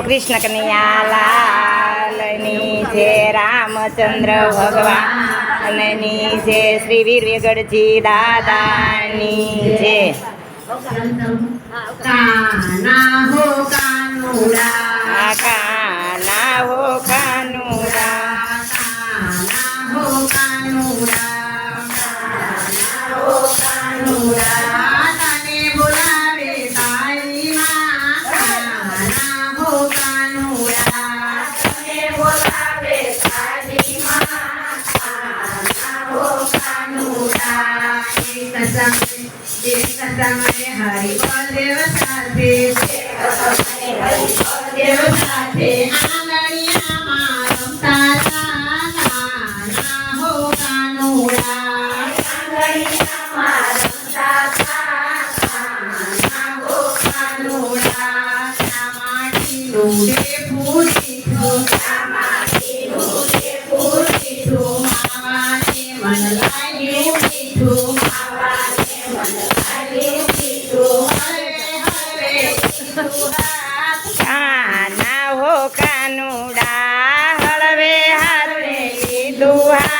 આપણો કૃષ્ણ કનૈયા લાલની જે રામચંદ્ર ભગવાનની જે શ્રી વીર વેગડજી દાદાની જે કાના હો કાનુડા समय हरि बोल देव साथे देव साथे आंगणिया मारम ताता ना हो कानुरा आंगणिया मारम ताता ना हो कानुरा सामाटी लोडे पूरी थो सामाटी लोडे पूरी थो मावा ने मन लाई पूरी थो मावा ने मन કાના હો કાનુડા હળવે હારે દુહા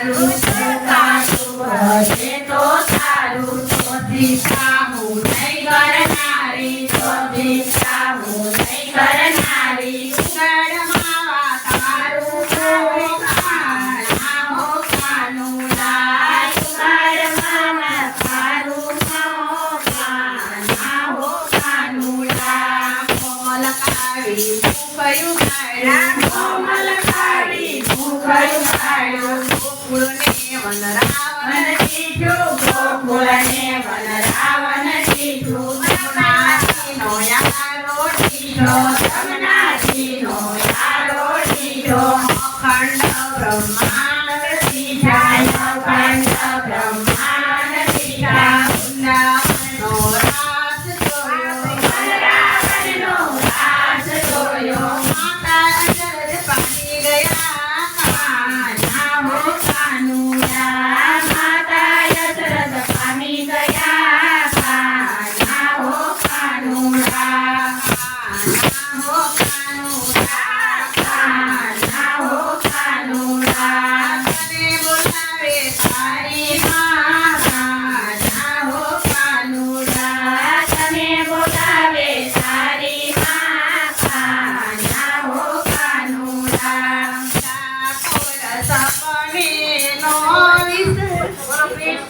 સારું તો સારું. તો દિશા હું નહીં કરનારી તો દિશા હું નહીં કરનારી ભૂખયું માળા કોમલ કાળી ભૂખયું માળું ગોકુળને વન રાવણ દીધું. ગોકુળને વન રાવણ બ્રહ્મા Hare